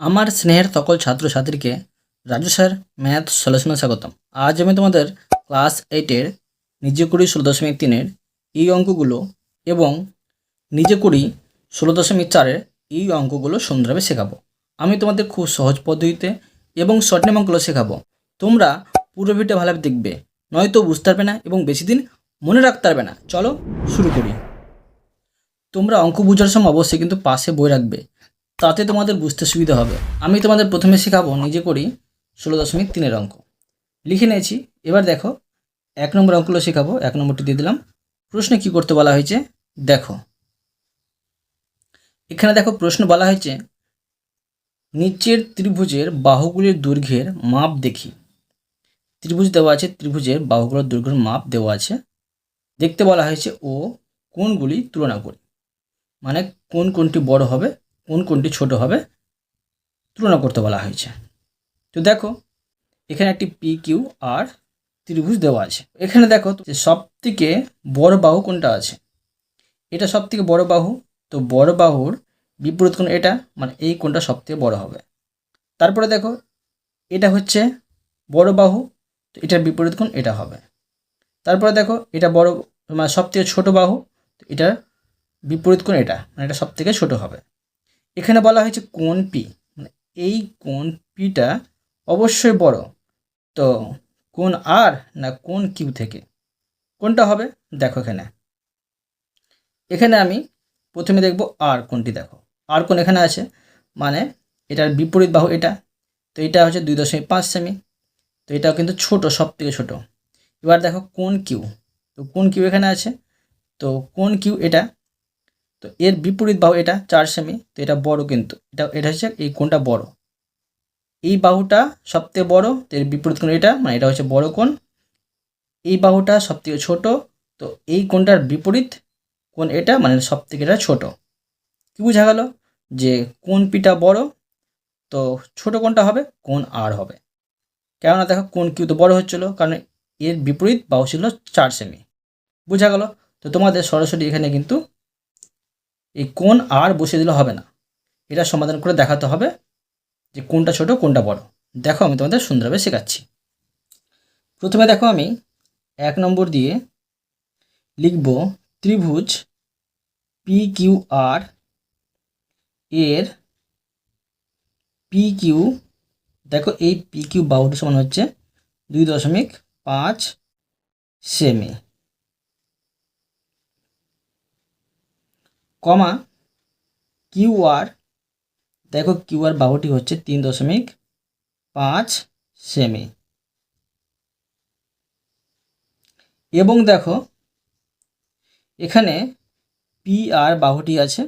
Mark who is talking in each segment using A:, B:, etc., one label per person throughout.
A: আমার স্নেহের সকল ছাত্রছাত্রীকে রাজু স্যার, ম্যাথ সলিউশনে স্বাগতম। আজ আমি তোমাদের ক্লাস এইটের নিজে কুড়ি ষোলো দশমিক তিনের এই অঙ্কগুলো এবং নিজে কুড়ি ষোলো দশমিক চারের এই অঙ্কগুলো সুন্দরভাবে শেখাবো। আমি তোমাদের খুব সহজ পদ্ধতিতে এবং শর্ট নেম অঙ্কগুলো শেখাবো। তোমরা পুরো ভিডিও ভালোভাবে দেখবে, নয়তো বুঝতে পারবে না এবং বেশি দিন মনে রাখতে পারবে না। চলো শুরু করি। তোমরা অঙ্ক বোঝার সময় অবশ্যই কিন্তু পাশে বই রাখবে। তাতে তোমাদের বুঝতে সুবিধা হবে। আমি তোমাদের প্রথমে শেখাবো, নিজে করি ষোলো দশমিক তিনের অঙ্ক। লিখে নিয়েছি, এবার দেখো, এক নম্বর অঙ্কগুলো শেখাবো, এক নম্বরটি দিয়ে দিলাম। প্রশ্নে কি করতে বলা হয়েছে? দেখো। এখানে দেখো, প্রশ্ন বলা হয়েছে, নিচের ত্রিভুজের বাহুগুলির দৈর্ঘ্যের মাপ দেখি। ত্রিভুজ দেওয়া আছে, ত্রিভুজের বাহুগুলোর দৈর্ঘ্যের মাপ দেওয়া আছে। দেখতে বলা হয়েছে, ও কোনগুলি তুলনা করি। মানে কোন কোনটি বড় হবে কোন কোনটি ছোট হবে তুলনা করতে বলা হয়েছে। তো দেখো, এখানে একটি পি কিউ আর ত্রিভুজ দেওয়া আছে। এখানে দেখো যে সব থেকে বড় বাহু কোনটা আছে? এটা সব থেকে বড় বাহু, তো বড় বাহুর বিপরীত কোণ এটা মানে এই কোণটা সব থেকে বড় হবে। তারপরে দেখো, এটা হচ্ছে বড় বাহু, তো এটার বিপরীত কোণ এটা হবে। তারপরে দেখো, এটা বড় মানে সব থেকে ছোটো বাহু, তো এটার বিপরীত কোণ এটা মানে এটা সব থেকে ছোটো হবে। এখানে বলা হয়েছে কোন পি? মানে এই কোন পিটা অবশ্যই বড়। তো কোন আর না কোন কিউ থেকে? কোনটা হবে? দেখো এখানে। এখানে আমি প্রথমে দেখব আর কোনটি দেখো। আর কোন এখানে আছে? মানে এটার বিপরীত বাহু এটা। তো এটা হচ্ছে দুই দশমিক পাঁচ সেমি। তো এটাও কিন্তু ছোট, সব থেকে ছোটো। এবার দেখো কোন কিউ? তো কোন কিউ এখানে আছে? তো কোন কিউ এটা? তো এর বিপরীত বাহু এটা চার সেমি, তো এটা বড় কিন্তু। এটা এটা হচ্ছে এই কোণটা বড়। এই বাহুটা সবথেকে বড়, তো এর বিপরীত কোণ এটা মানে এটা হচ্ছে বড় কোণ। এই বাহুটা সবথেকে ছোট, তো এই কোণটার বিপরীত কোণ এটা মানে সব থেকে এটা ছোট। কি বোঝা গেল? যে কোন পিটা বড়, তো ছোট কোণটা হবে কোন আর হবে। কেননা দেখো কোন কিউ তো বড় হচ্ছিল, কারণ এর বিপরীত বাহু ছিল চার সেমি। বোঝা গেল? তো তোমাদের সরাসরি এখানে কিন্তু এই কোন আর বসিয়ে দিলে হবে না। এটা সমাধান করে দেখাতে হবে যে কোনটা ছোট, কোনটা বড়। দেখো আমি তোমাদের সুন্দরভাবে শেখাচ্ছি। প্রথমে দেখো আমি এক নম্বর দিয়ে লিখব ত্রিভুজ পি কিউ আর এর পি কিউ দেখো এই পি কিউ বাহুটি সমান হচ্ছে দুই দশমিক পাঁচ সেমি। কমা কিউ আর, দেখো কিউ আর বাহুটি হচ্ছে তিন দশমিক পাঁচ সেমি। এবং দেখো, এখানে পি আর বাহুটি আছে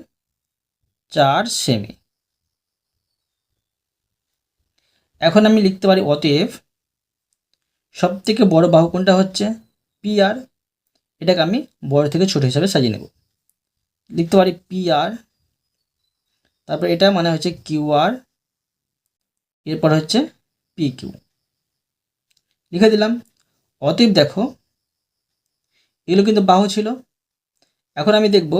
A: চার সেমি। এখন আমি লিখতে পারি অতএব সব থেকে বড় বাহু কোনটা হচ্ছে পি আর, এটাকে আমি বড় থেকে ছোট হিসাবে সাজিয়ে নেব। লিখতে পারি পি আর তারপর এটা মানে হচ্ছে কিউ আর এরপর হচ্ছে পি কিউ লিখে দিলাম অতএব দেখো, এগুলো কিন্তু বাহু ছিল। এখন আমি দেখব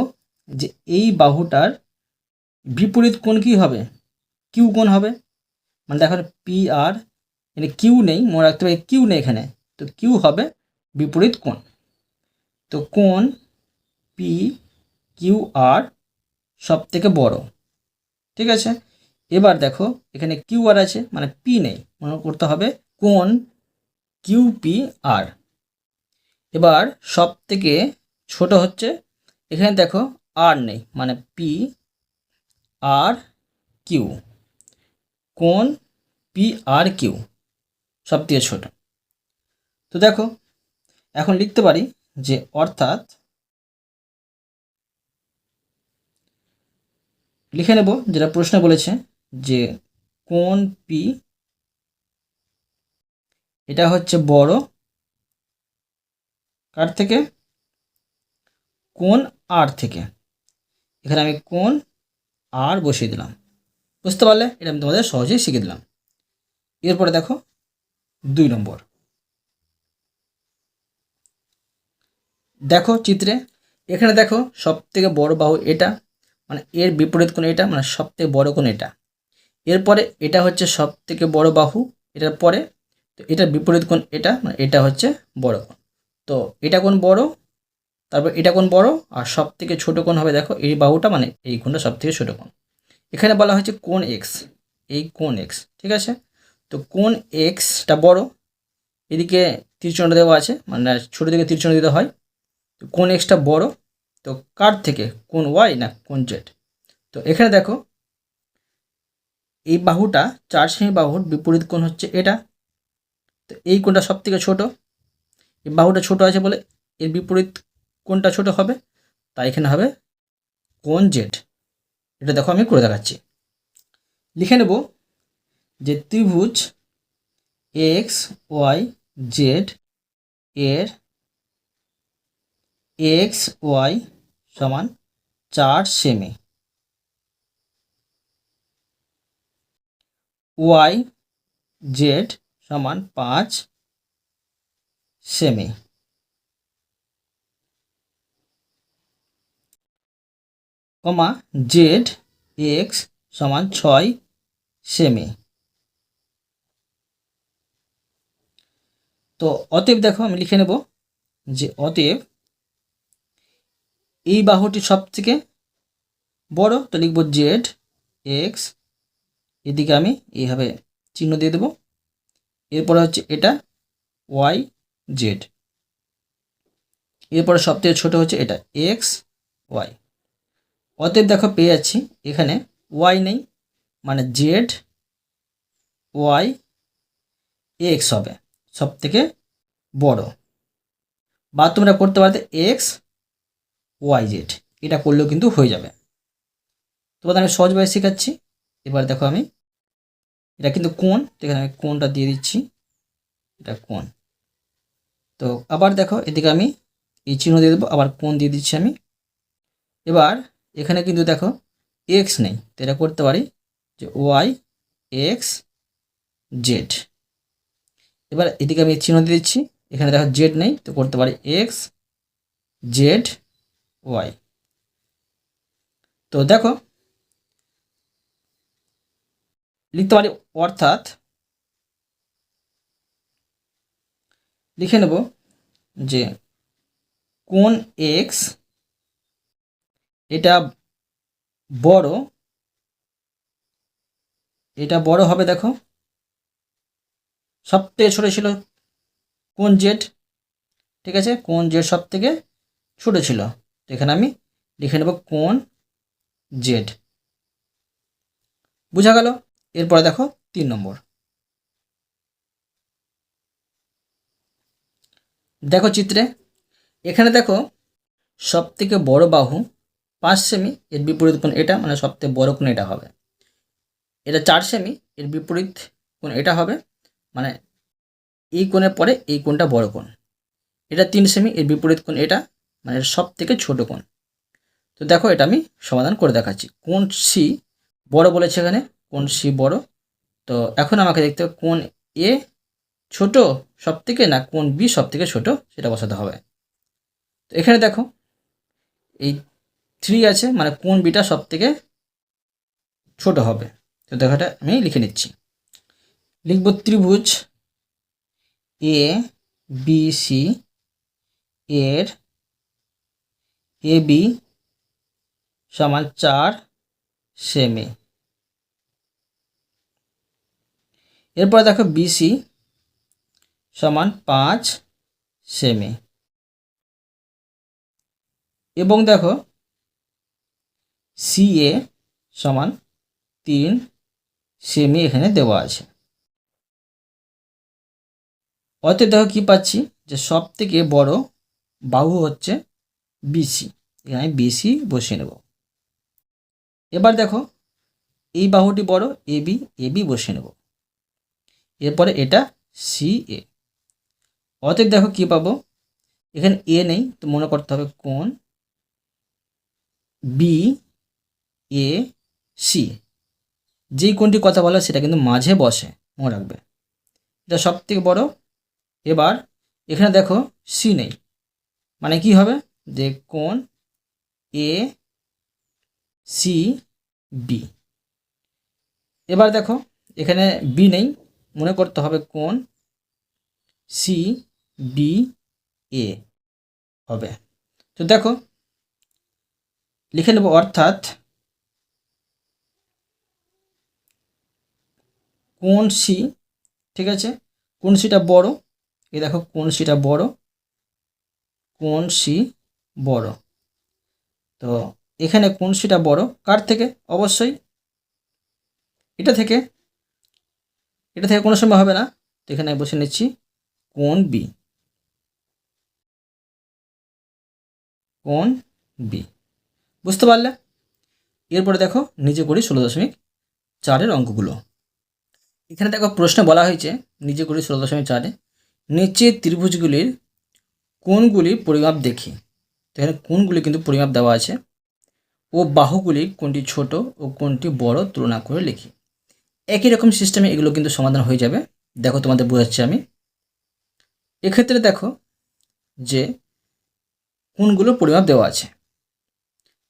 A: যে এই বাহুটার বিপরীত কোণ কী হবে? কিউ কোণ হবে? মানে দেখো পি আর এখানে কিউ নেই, মনে রাখতে পারি কিউ নেই এখানে। তো কিউ হবে বিপরীত কোণ। তো কোণ পি কিউ আর সব থেকে বড়। ঠিক আছে? এবার দেখো, এখানে কিউ আর আছে মানে পি নেই। মনে করতে হবে কোন কিউ পি আর এবার সব থেকে ছোট হচ্ছে, এখানে দেখো আর নেই মানে পি আর কিউ কোন পি আর কিউ সব থেকে ছোট। তো দেখো, এখন লিখতে পারি যে অর্থাৎ লিখে নেব, যেটা প্রশ্ন বলেছে যে কোন পি এটা হচ্ছে বড়, কার থেকে? কোন আর থেকে? এখানে আমি কোন আর বসিয়ে দিলাম। বুঝতে পারলে এটা আমি তোমাদের সহজেই শিখে দিলাম। এরপরে দেখো, দুই নম্বর। দেখো চিত্রে, এখানে দেখো সব থেকে বড় বাহু এটা মানে এর বিপরীত কোণ এটা মানে সব থেকে বড় কোণ এটা। এরপরে এটা হচ্ছে সব থেকে বড় বাহু, এটার পরে তো এটার বিপরীত কোণ এটা মানে এটা হচ্ছে বড় কোণ। তো এটা কোণ বড়, তারপর এটা কোণ বড়, আর সব থেকে ছোটো কোণ হবে দেখো, এই বাহুটা মানে এই কোণটা সব থেকে ছোটো কোণ। এখানে বলা হয়েছে কোণ এক্স এই কোণ এক্স ঠিক আছে? তো কোণ এক্সটা বড়, এদিকে তীরচিহ্নটা দেওয়া আছে মানে ছোটো দিকে তীরচিহ্ন দিতে হয়। তো কোণ এক্সটা বড় তো কার থেকে? কোণ ওয়াই না কোণ জেড? তো এখানে দেখো, এই বাহুটা, চার সেমি বাহুর বিপরীত কোণ হচ্ছে এটা। তো এই কোণটা সব থেকে ছোটো। এই বাহুটা ছোট আছে বলে এর বিপরীত কোণটা ছোট হবে। তাই এখানে হবে কোণ জেড। এটা দেখো আমি করে দেখাচ্ছি। লিখে নেব যে ত্রিভুজ এক্স ওয়াই জেড এর এক্স ওয়াই সমান চার সেমি ওয়াই জেড সমান পাঁচ সেমি কমা জেড এক্স সমান ছয় সেমি তো অতএব দেখো আমি লিখে নেব যে অতএব এই বাহুটি সব থেকে বড়, তো লিখব জেড এক্স এদিকে আমি এইভাবে চিহ্ন দিয়ে দেব। এরপরে হচ্ছে এটা ওয়াই জেড এরপরে সব থেকে ছোটো হচ্ছে এটা এক্স ওয়াই অতএব দেখো, পেয়ে যাচ্ছি। এখানে ওয়াই নেই মানে জেড ওয়াই এক্স হবে সব থেকে বড়। বা তোমরা করতে পারতে এক্স ওয়াই জেড এটা করলেও কিন্তু হয়ে যাবে। তোমাদের আমি সহজভাবে শেখাচ্ছি। এবার দেখো আমি। এটা কিন্তু কোন এখানে আমি কোনটা দিয়ে দিচ্ছি। এটা কোন তো আবার দেখো, এদিকে আমি এই চিহ্ন দিয়ে দেবো। আবার কোন দিয়ে দিচ্ছি আমি। এবার এখানে কিন্তু দেখো এক্স নেই। তো এটা করতে পারি যে ওয়াই এক্স জেড এবার এদিকে আমি চিহ্ন দিয়ে দিচ্ছি। এখানে দেখো জেড নেই। তো করতে পারি এক্স জেড ওয়াই। তো দেখো, লিখতে পারি অর্থাৎ, লিখে নেব যে কোন এক্স এটা বড় এটা বড় হবে দেখো সব থেকে ছোটো ছিল কোন জেড ঠিক আছে? কোন জেড সব থেকে ছোটো ছিল। তো এখানে আমি লিখে নেব কোন জেড বুঝা গেল? এরপরে দেখো তিন নম্বর। দেখো চিত্রে, এখানে দেখো সব থেকে বড় বাহু পাঁচ সেমি, এর বিপরীত কোণ এটা মানে সব থেকে বড় কোণ এটা হবে। এটা চার সেমি, এর বিপরীত কোণ এটা হবে মানে এই কোণের পরে এই কোণটা বড় কোণ। এটা তিন সেমি, এর বিপরীত কোণ এটা মানে সব থেকে ছোট কোণ। তো দেখো এটা আমি সমাধান করে দেখাচ্ছি। কোন সি বড় বলেছে এখানে কোন সি বড়। তো এখন আমাকে দেখতে হবে কোন এ ছোট সব থেকে না কোন বি সব থেকে ছোট, সেটা বসাতে হবে। তো এখানে দেখো, এই থ্রি আছে মানে কোন বিটা সব থেকে ছোট হবে। তো দেখাটা আমি লিখে নিচ্ছি। লিখব ত্রিভুজ এ বি সি এর এ বি সমান চার সেমি এরপর দেখো বিসি সমান পাঁচ সেমি এবং দেখো সি এ সমান তিন সেমি এখানে দেওয়া আছে। অতএব দেখো কি পাচ্ছি? যে সব থেকে বড় বাহু হচ্ছে বিসি এখানে বিসি বসিয়ে নেব। এবার দেখো, এই বাহুটি বড় এ বি এ বি বসিয়ে নেব। এরপরে এটা সি এ অতএব দেখো কি পাবো? এখানে এ নেই, তো মনে করতে হবে কোন? বি এ সি যেই কোনটি কথা বলা সেটা কিন্তু মাঝে বসে, মনে রাখবে। এটা সব থেকে বড়। এবার এখানে দেখো সি নেই। মানে কি হবে? যে কোন এ সি বি এবার দেখো, এখানে বি নেই, মনে করতে হবে কোন? সি বি এ হবে। তো দেখো, লিখে নেব অর্থাৎ কোন সি ঠিক আছে? কোন সিটা বড়? এই দেখো, কোন সিটা বড়? কোন সি বড়। তো এখানে কোন সিটা বড়? কার থেকে? অবশ্যই। এটা থেকে। এটা থেকে কোনো সময় হবে না। তো এখানে বসে নিচ্ছি। কোন বি? কোন বি? বুঝতে পারলে? এরপরে দেখো নিজে করি ষোলো দশমিক চারের অঙ্কগুলো। এখানে দেখো প্রশ্ন বলা হয়েছে নিজে করি ষোলো দশমিক চারে নিচের ত্রিভুজগুলির কোনগুলির পরিমাপ দেখি? এখানে কোনগুলি কিন্তু পরিমাপ দেওয়া আছে? ও বাহুগুলি কোনটি ছোট ও কোনটি বড় তুলনা করে লিখি। একই রকম সিস্টেমে এগুলো কিন্তু সমাধান হয়ে যাবে। দেখো তোমাদের বোঝাচ্ছি আমি। এক্ষেত্রে দেখো যে কোনগুলো পরিমাপ দেওয়া আছে।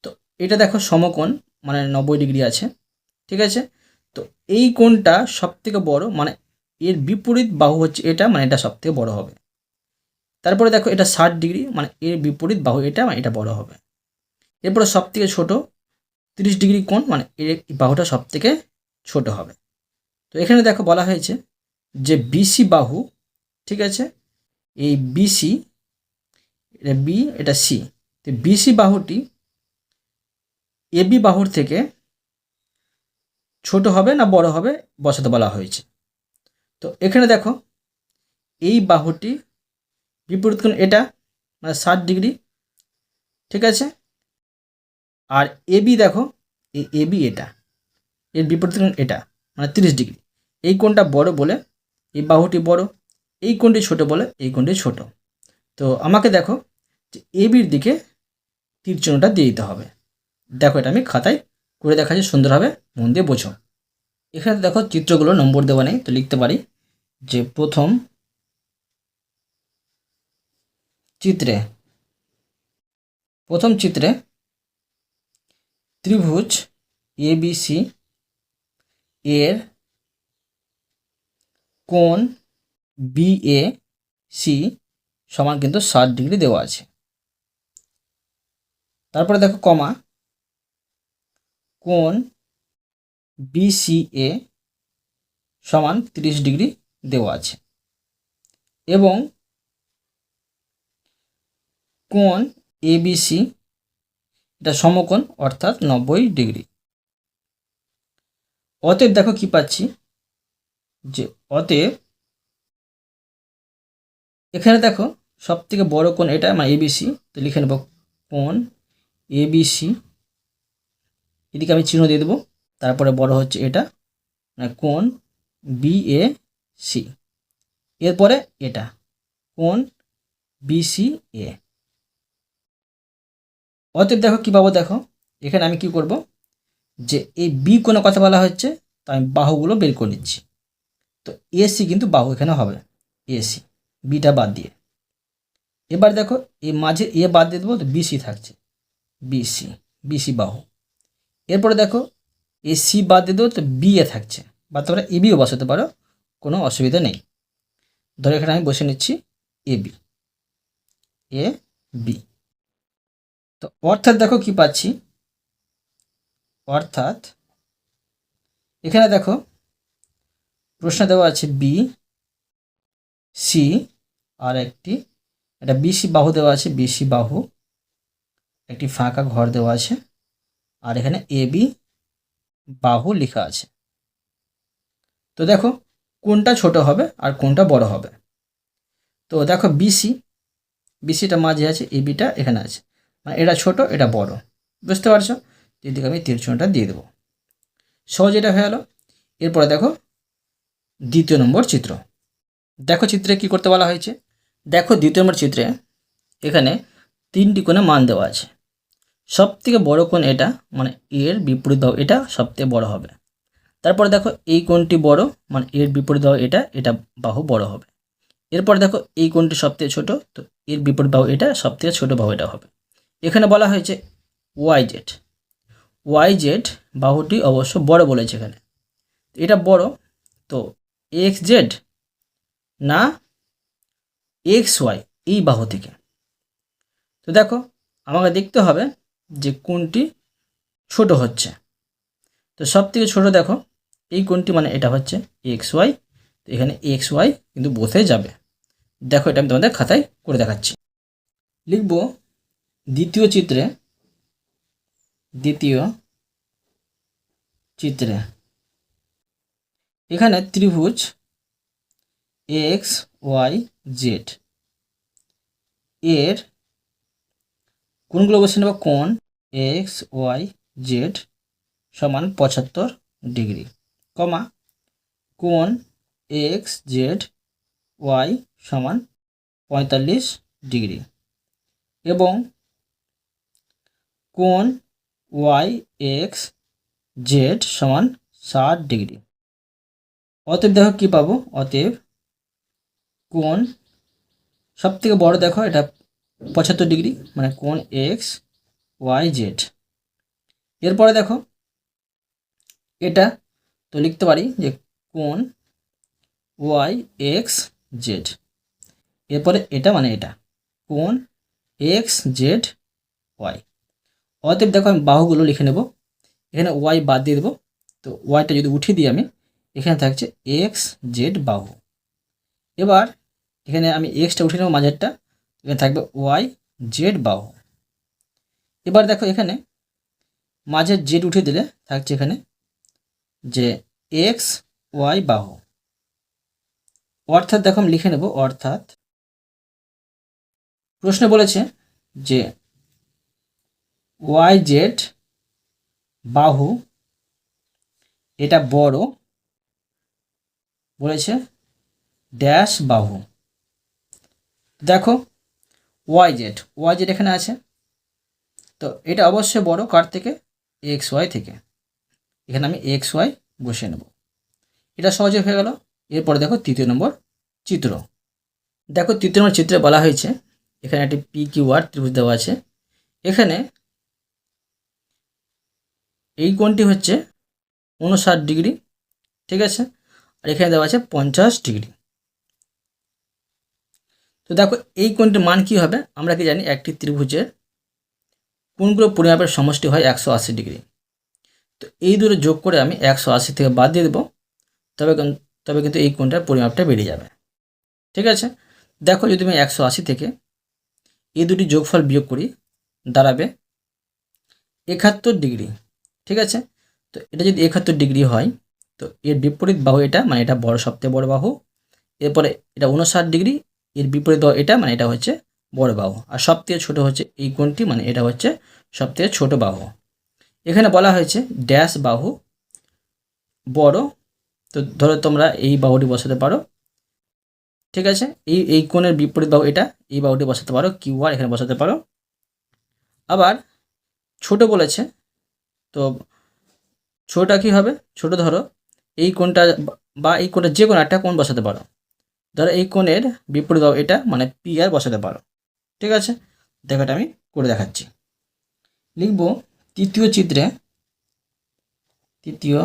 A: তো এটা দেখো সমকোণ মানে নব্বই ডিগ্রি আছে। ঠিক আছে? তো এই কোণটা সব থেকে বড় মানে এর বিপরীত বাহু হচ্ছে এটা মানে এটা সবথেকে বড় হবে। তারপরে দেখো এটা ষাট ডিগ্রি মানে এর বিপরীত বাহু এটা মানে এটা বড় হবে। এরপরে সব থেকে ছোটো, তিরিশ ডিগ্রি কোণ মানে এর বাহুটা সব থেকে ছোট হবে। তো এখানে দেখো বলা হয়েছে যে বিসি বাহু, ঠিক আছে? এই বিসি এটা বি এটা সি তো বিসি বাহুটি এবি বাহুর থেকে ছোট হবে না বড় হবে, বসাতে বলা হয়েছে। তো এখানে দেখো, এই বাহুটি বিপরীত কোণ এটা মানে ষাট ডিগ্রি, ঠিক আছে? আর এবি দেখো, এই এবি এটা, এর বিপরীত কোণ এটা মানে তিরিশ ডিগ্রি। এই কোণটা বড় বলে, এই বাহুটি বড়, এই কোণটি ছোট বলে, এই কোণটি ছোট। তো আমাকে দেখো যে এবির দিকে তীর দিয়ে দিতে হবে। দেখো এটা আমি খাতায় করে দেখাচ্ছি, সুন্দরভাবে মন দিয়ে বোঝো। এখানে দেখো চিত্রগুলো, নম্বর দেওয়া নেই, তো লিখতে পারি যে প্রথম চিত্রে। প্রথম চিত্রে ত্রিভুজ এবিসি এর কোণ বিএ সি সমান কিন্তু ষাট ডিগ্রি দেওয়া আছে। তারপরে দেখো কমা। কোণ বিসিএ সমান তিরিশ ডিগ্রি দেওয়া আছে। এবং কোণ এবিসি এটা সমকোণ অর্থাৎ নব্বই ডিগ্রি। অতএব দেখো কি পাচ্ছি? যে অতএব এখানে দেখো সব থেকে বড় কোণ এটা মানে এবিসি তো লিখে নেব কোণ এবিসি এদিকে আমি চিহ্ন দিয়ে দেবো, তারপরে বড় হচ্ছে এটা মানে কোণ বিএ সি এরপরে এটা, কোণ বিসি এ অতএব দেখো কী পাবো দেখো? এখানে আমি কি করব? যে এই বি কোনো কথা বলা হচ্ছে, তো আমি বাহুগুলো বের করে নিচ্ছি। তো এসি কিন্তু বাহু এখানে হবে এসি বিটা বাদ দিয়ে। এবার দেখো এই মাঝে এ বাদ দিয়ে দেবো, তো বিসি থাকছে। বিসি বিসি বাহু। এরপরে দেখো, এ সি বাদ দিয়ে দেবো, তো বি এ থাকছে। বা তোমরা এ বিও বসাতে পারো, কোনো অসুবিধা নেই। ধরো এখানে আমি বসে নিচ্ছি এ বি এ বি তো অর্থাৎ দেখো কি পাচ্ছি? অর্থাৎ এখানে দেখো প্রশ্ন দেওয়া আছে বি সি আর একটি একটা বিসি বাহু দেওয়া আছে বিসি বাহু। একটি ফাঁকা ঘর দেওয়া আছে আর এখানে এ বি বাহু লেখা আছে। তো দেখো কোনটা ছোট হবে আর কোনটা বড় হবে। তো দেখো বিসি বিসিটা মাঝে আছে এ বিটা এখানে আছে। এটা ছোট, এটা বড়। বুঝতে পারছ? এদিকে আমি তীরচুনটা দিয়ে দেবো। সহজ এটা হয়ে গেল। এরপরে দেখো দ্বিতীয় নম্বর চিত্র। দেখো চিত্রে কি করতে বলা হয়েছে? দেখো দ্বিতীয় নম্বর চিত্রে এখানে তিনটি কোণে মান দেওয়া আছে। সব থেকে বড়ো কোণ এটা মানে এর বিপরীত বাহু এটা সব থেকে বড়ো হবে। তারপরে দেখো এই কোণটি বড় মানে এর বিপরীত বাহু এটা এটা বাহু বড় হবে। এরপর দেখো এই কোণটি সব থেকে ছোটো, তো এর বিপরীত বাহু এটা সব থেকে ছোটো বাহু এটা হবে। এখানে বলা হয়েছে ওয়াই জেড ওয়াই জেড বাহুটি অবশ্য বড় বলেছে এখানে। এটা বড়, তো এক্স জেড না এক্স ওয়াই এই বাহু থেকে। তো দেখো, আমাকে দেখতে হবে যে কোনটি ছোট হচ্ছে। তো সব থেকে ছোটো দেখো, এই কোনটি মানে এটা হচ্ছে এক্স ওয়াই তো এখানে এক্স ওয়াই কিন্তু বসে যাবে। দেখো এটা আমি তোমাদের খাতায় করে দেখাচ্ছি। লিখব দ্বিতীয় চিত্রে দ্বিতীয় চিত্রে, এখানে ত্রিভুজ এক্স ওয়াই জেড এর কোনগুলো বসে নেব কোন এক্স ওয়াই জেড সমান পঁচাত্তর ডিগ্রি, কমা কোন এক্স জেড ওয়াই সমান পঁয়তাল্লিশ ডিগ্রি এবং কোণ ওয়াই এক্স জেড সমান ষাট ডিগ্রি। অতএব দেখো কী পাবো? অতএব কোন সব থেকে বড় দেখো, এটা পঁচাত্তর ডিগ্রি মানে কোন এক্স ওয়াই জেড। এরপরে দেখো, এটা তো লিখতে পারি যে কোন ওয়াই এক্স জেড। এরপরে এটা মানে এটা কোন এক্স জেড ওয়াই। অতএব দেখো আমি বাহুগুলো লিখে নেব। এখানে ওয়াই বাদ দিয়ে দেবো। তো ওয়াইটা যদি উঠিয়ে দিই আমি, এখানে থাকছে এক্স জেড বাহু। এবার এখানে আমি এক্সটা উঠিয়ে নেব মাঝেরটা, এখানে থাকবে ওয়াই জেড বাহু। এবার দেখো এখানে মাঝের জেড উঠিয়ে দিলে থাকছে এখানে যে এক্স ওয়াই বাহু। অর্থাৎ দেখো আমি লিখে নেব, অর্থাৎ প্রশ্ন বলেছে যে ওয়াই জেড বাহু, এটা বড়, বলেছে ড্যাশ বাহু। দেখো ওয়াই জেড ওয়াই জেড এখানে আছে। তো এটা অবশ্যই বড় কার থেকে? এক্স ওয়াই থেকে। এখানে আমি এক্স ওয়াই বসে নেব। এটা সহজে হয়ে গেল। এরপরে দেখো তৃতীয় নম্বর চিত্র। দেখো তৃতীয় নম্বর চিত্রে বলা হয়েছে, এখানে একটি পি কিউ আর ত্রিভুজ দেওয়া আছে। এখানে এই কোণটি হচ্ছে উনষাট ডিগ্রি, ঠিক আছে? আর এখানে দেওয়া আছে পঞ্চাশ ডিগ্রি। তো দেখো, এই কোণটির মান কী হবে? আমরা কি জানি, একটি ত্রিভুজের কোনগুলো পরিমাপের সমষ্টি হয় একশো আশি ডিগ্রি। তো এই দুটো যোগ করে আমি একশো আশি থেকে বাদ দিয়ে দেবো, তবে তবে কিন্তু এই কোণটার পরিমাপটা বেড়ে যাবে। ঠিক আছে? দেখো, যদি আমি একশো আশি থেকে এই দুটি যোগফল বিয়োগ করি, দাঁড়াবে একাত্তর ডিগ্রি। ঠিক আছে? তো এটা যদি একাত্তর ডিগ্রি হয়, তো এর বিপরীত বাহু এটা মানে এটা বড় সবথেকে বড় বাহু। এরপরে এটা উনষাট ডিগ্রি, এর বিপরীত বাহু এটা মানে এটা হচ্ছে বড় বাহু। আর সবথেকে ছোট হচ্ছে এই কোণটি মানে এটা হচ্ছে সবথেকে ছোট বাহু। এখানে বলা হয়েছে ড্যাশ বাহু বড়। তো ধরো তোমরা এই বাহুটি বসাতে পারো। ঠিক আছে? এই এই কোণের বিপরীত বাহু এটা, এই বাহুটি বসাতে পারো, কিউ আর এখানে বসাতে পারো। আবার ছোট বলেছে তো ছোটটা কি হবে? ছোট ধরো, এই কোণটা বা এই কোণটা যে কোনো একটা কোণ বসাতে পারো। ধরো এই কোণের বিপরীত এটা মানে পি আর বসাতে পারো। ঠিক আছে? দেখো আমি করে দেখাচ্ছি। লিখব তৃতীয় চিত্রে তৃতীয়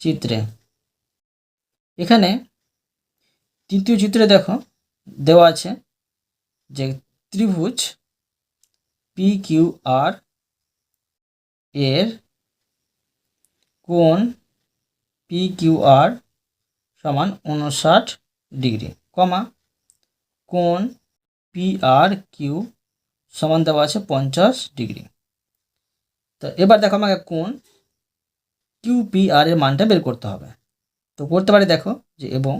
A: চিত্রে। এখানে তৃতীয় চিত্রে দেখো, দেওয়া আছে যে ত্রিভুজ পি কিউ আর এর কোণ পি কিউ আর সমান উনষাট ডিগ্রি, কমা, কোণ পি আর কিউ সমান দেওয়া আছে পঞ্চাশ ডিগ্রি। তো এবার দেখো আমাকে কোণ কিউ পি আর এর মানটা বের করতে হবে। তো করতে পারি দেখো যে এবং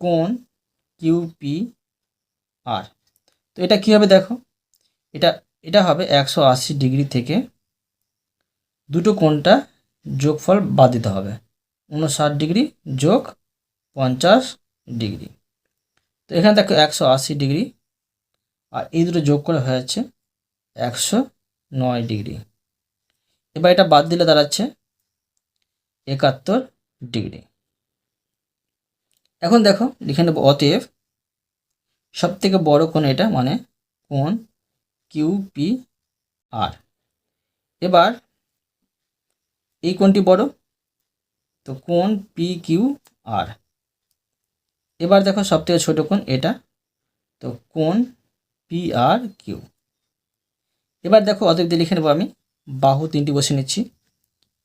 A: কোণ কিউ পি আর তো এটা কী হবে দেখো? এটা এটা হবে একশো আশি ডিগ্রি থেকে দুটো কোণটা যোগফল বাদ দিতে হবে। উনষাট ডিগ্রি যোগ পঞ্চাশ ডিগ্রি। তো এখানে দেখো একশো আশি ডিগ্রি আর এই দুটো যোগ করে হয়ে যাচ্ছে একশো নয় ডিগ্রি। এবার এটা বাদ দিলে দাঁড়াচ্ছে একাত্তর ডিগ্রি। এখন দেখো লিখে নেব অতএব সব থেকে বড় কোণ এটা মানে কোণ কিউ পি আর এবার, এই কোণটি বড়, তো কোণ পি কিউ আর এবার দেখো সব থেকে ছোটো কোণ এটা, তো কোণ পি আর কিউ এবার দেখো অতএব দিয়ে লিখে নেব আমি, বাহু তিনটি বসে নিচ্ছি।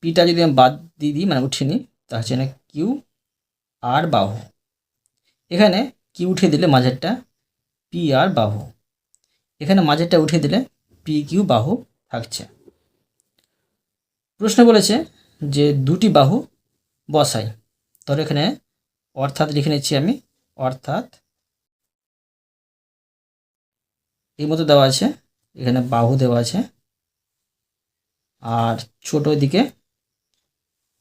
A: পিটা যদি আমি বাদ দিয়ে দিই মানে উঠিয়ে নিই তা হচ্ছে না কিউ আর বাহু। এখানে কিউ উঠিয়ে দিলে মাঝেরটা পি আর বাহু। এখানে মাঝেরটা উঠিয়ে দিলে পি কিউ বাহু থাকছে। প্রশ্ন বলেছে যে দুটি বাহু বসাই। তাহলে এখানে অর্থাৎ লিখে নিচ্ছি আমি, অর্থাৎ এই মতো দেওয়া আছে, এখানে বাহু দেওয়া আছে, আর ছোট দিকে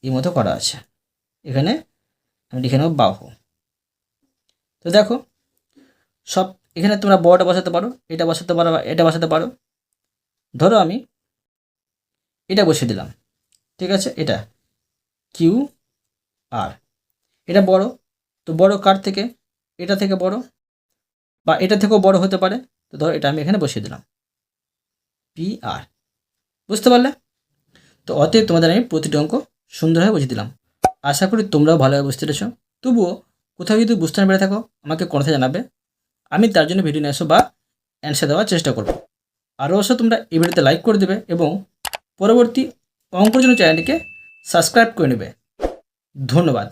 A: এই মতো করা আছে। এখানে আমি লিখে নেব বাহু। তো দেখো, সব এখানে তোমরা বড়টা বসাতে পারো, এটা বসাতে পারো, এটা বসাতে পারো। ধরো আমি এটা বসিয়ে দিলাম, ঠিক আছে? এটা কিউ আর এটা বড়, তো বড় কার থেকে? এটা থেকে বড়, বা এটা থেকেও বড় হতে পারে, তো ধরো এটা আমি এখানে বসিয়ে দিলাম পি আর বুঝতে পারলে? তো অতএব তোমাদের আমি প্রতিটি অঙ্ক সুন্দরভাবে বুঝিয়ে দিলাম। আশা করি তোমরাও ভালোভাবে বুঝতে পেরেছ। তবুও কোথাও যদি বুঝতে না পেরে থাকো, আমাকে কোনটা জানাবে। আমি তার জন্য ভিডিও নিয়ে আসো বা অ্যান্সার দেওয়ার চেষ্টা করব। আরও অবশ্য তোমরা এই ভিডিওতে লাইক করে দেবে এবং পরবর্তী অঙ্কর জন্য চ্যানেলটিকে সাবস্ক্রাইব করে নেবে। ধন্যবাদ।